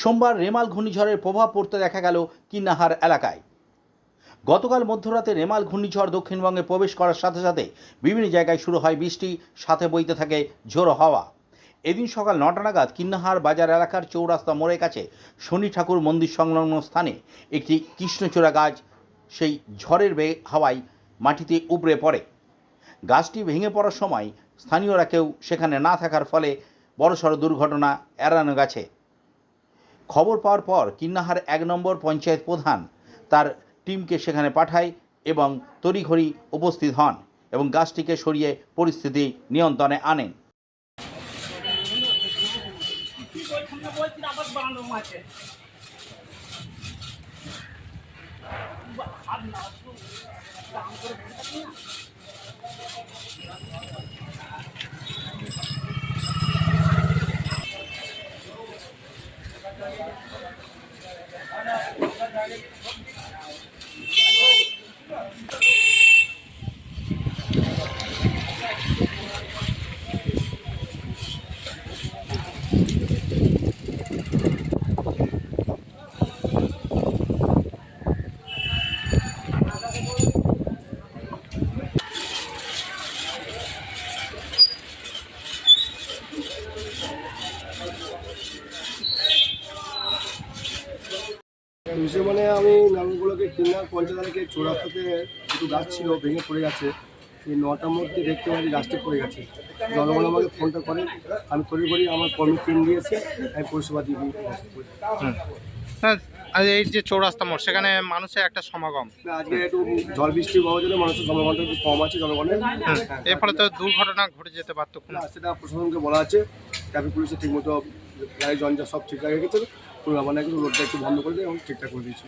সোমবার রেমাল ঘূর্ণিঝড়ের প্রভাব পড়তে দেখা গেল কিন্নাহার এলাকায়। গতকাল মধ্যরাতে রেমাল ঘূর্ণিঝড় দক্ষিণবঙ্গে প্রবেশ করার সাথে সাথে বিভিন্ন জায়গায় শুরু হয় বৃষ্টি, সাথে বইতে থাকে ঝোড়ো হাওয়া। এদিন সকাল নটা নাগাদ কিন্নাহার বাজার এলাকার চৌরাস্তা মোড়ের কাছে শনি ঠাকুর মন্দির সংলগ্ন স্থানে একটি কৃষ্ণচূড়া গাছ, সেই ঝড়ের বে হাওয়ায় মাটিতে উপড়ে পড়ে। গাছটি ভেঙে পড়ার সময় স্থানীয়রা কেউ সেখানে না থাকার ফলে বড়সড় দুর্ঘটনা এড়ানো গেছে। খবর পাওয়ার পর কিন্নাহার এক নম্বর পঞ্চায়েত প্রধান তার টিমকে সেখানে পাঠায় এবং তড়িঘড়ি উপস্থিত হন এবং গাছটিকে সরিয়ে পরিস্থিতি নিয়ন্ত্রণে আনেন। Thank you. বিষয় মানে আমি নামগুলোকে কিনার পঞ্চায়েতকে চৌরাস্তাতে দুটো গাছ ছিল ভেঙে পড়ে গেছে। এই নটার মধ্যে দেখতে পাচ্ছি গাছটি পড়ে গেছে। জনগণ আমাকে ফোনটা করে আমি তৈরি করি আমার কর্মী টিম দিয়েছে আমি পরিষেবা দিয়ে দিই হ্যাঁ আর এই যে চৌরাস্তা মোড় সেখানে মানুষের একটা সমাগম। আজকে একটু জল বৃষ্টি হওয়ার জন্য মানুষের জনগণটা একটু কম আছে জনগণের। এর ফলে তো দুর্ঘটনা ঘটে যেতে পারতো। সেটা প্রশাসনকে বলা আছে ট্রাফিক পুলিশে ঠিকমতো গাড়ি জঞ্জা সব ঠিকঠাক রেখেছে কোনো ব্যাপার না রোডটা একটু বন্ধ করে দিয়ে এবং ঠিকঠাক করে দিয়েছে।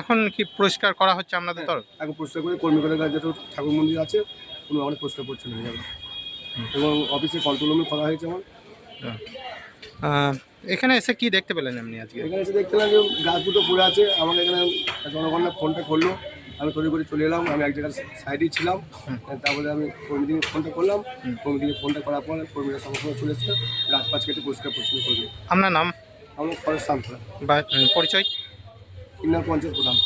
এখন কি পরিষ্কার করা হচ্ছে আপনাদের তরফ? এখন পরিষ্কার করে কর্মীদের কাছে যেহেতু ঠাকুর মন্দির আছে কোনো অনেক পরিষ্কার পরিচ্ছন্ন হয়ে যাবে। এবং অফিসে কন্ট্রোল রুমে করা হয়েছে আমার। এখানে এসে কি দেখতে পেলেন আপনি আজকে? এখানে এসে দেখছিলাম যে গাছ দুটো পড়ে আছে আমাকে এখানে জনগণরা ফোনটা করল। আমি তৈরি করে চলে এলাম আমি এক জায়গায় সাইডেই ছিলাম। তারপরে আমি কর্মীদিকে ফোনটা করলাম। কর্মীদিকে ফোনটা করার পর কর্মীরা সঙ্গে চলে এসেছে গাছ পাঁচ কেটে পরিষ্কার পরিচ্ছন্ন করবে আপনার নাম? আমরা ফরেস্ট সামতলা পরিচয়? কিন্নার পঞ্চায়েত প্রধান।